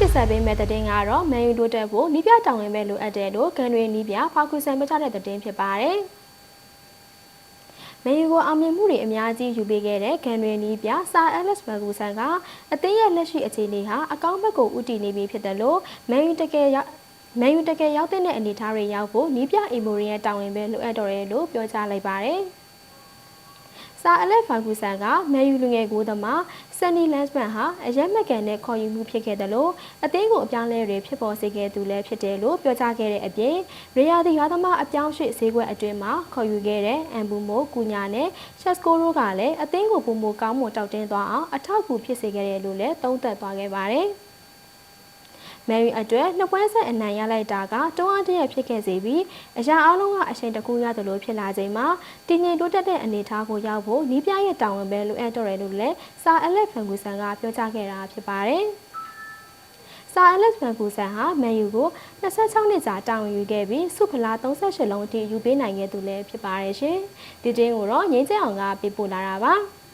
တင်ဆက်ပေးမယ့်သတင်းကတော့မန်ယူတိုတက်ဖို့နီးပြတောင်းဝင်ပဲလိုအပ်တယ်လို့ကန်တွေနီးပြဖောက်ကူဆန်ပြချတဲ့သတင်းဖြစ်ပါတယ်။မန်ယူကိုအောင်မြင်မှုတွေအများကြီးယူပေးခဲ့တဲ့ကန်တွေနီးပြဆာအဲလက်စ်ဘဂူဆန်ကအသင်းရဲ့လက်ရှိအခြေအနေဟာအကောင့်ဘက်ကိုဥတည်နေပြီဖြစ်တယ်လို့မန်ယူတကယ်ရောက်မန်ယူတကယ်ရောက်တဲ့အနေအထားတွေရောက်ဖို့နီးပြအီမိုရီရဲ့တာဝန်ပဲလိုအပ်တော်တယ်လို့ပြောကြားလိုက်ပါတယ်။ ဆာအလက်ဖာဂူဆန်ကမန်ယူလူငယ်ကိုသမားဆန်နီလန်စမန်ဟာအရက်မကန်နဲ့ခေါ်ယူမှုဖြစ်ခဲ့တယ်လို့အသင်းကိုအပြောင်းလဲတွေဖြစ်ပေါ်စေခဲ့သူလည်းဖြစ်တယ်လို့ပြောကြားခဲ့တဲ့အပြင်ရေယာဒီရွာသမားအပြောင်းရွှေ့ဈေးကွက်အတွင်းမှာခေါ်ယူခဲ့တဲ့အမ်ဘူမိုကူညာနဲ့ချက်စကိုရိုကလည်းအသင်းကိုပုံမကောင်းမွန်တောက်တင်းသွားအောင်အထောက်အကူဖြစ်စေခဲ့တယ်လို့လည်းသုံးသပ်သွားခဲ့ပါတယ်။ မယ်ရီအတွက်နှစ်ပွဲဆက်အနိုင်ရလိုက်တာကတွန်းအားတရက်ဖြစ်ခဲ့စေပြီးအရာအလုံးကအချိန်တကူရသလိုဖြစ်လာချိန်မှာတည်ငြိမ်တိုးတက်တဲ့အနေအထားကိုရောက်ဖို့နီးပြရဲ့တာဝန်ပဲလိုအပ်တော့တယ်လို့လည်းစာအလက်ဖန်ကူဆန်ကပြောကြားခဲ့တာဖြစ်ပါတယ်။စာအလက်ဖန်ကူဆန်ဟာမန်ယူကို26နှစ်ကြာတာဝန်ယူခဲ့ပြီးစုဖလား38လုံးအထိယူပေးနိုင်ခဲ့သူလည်းဖြစ်ပါတယ်ရှင်။ဒီတင်းကိုတော့ငင်းကျအောင်ကပေးပို့လာတာပါ။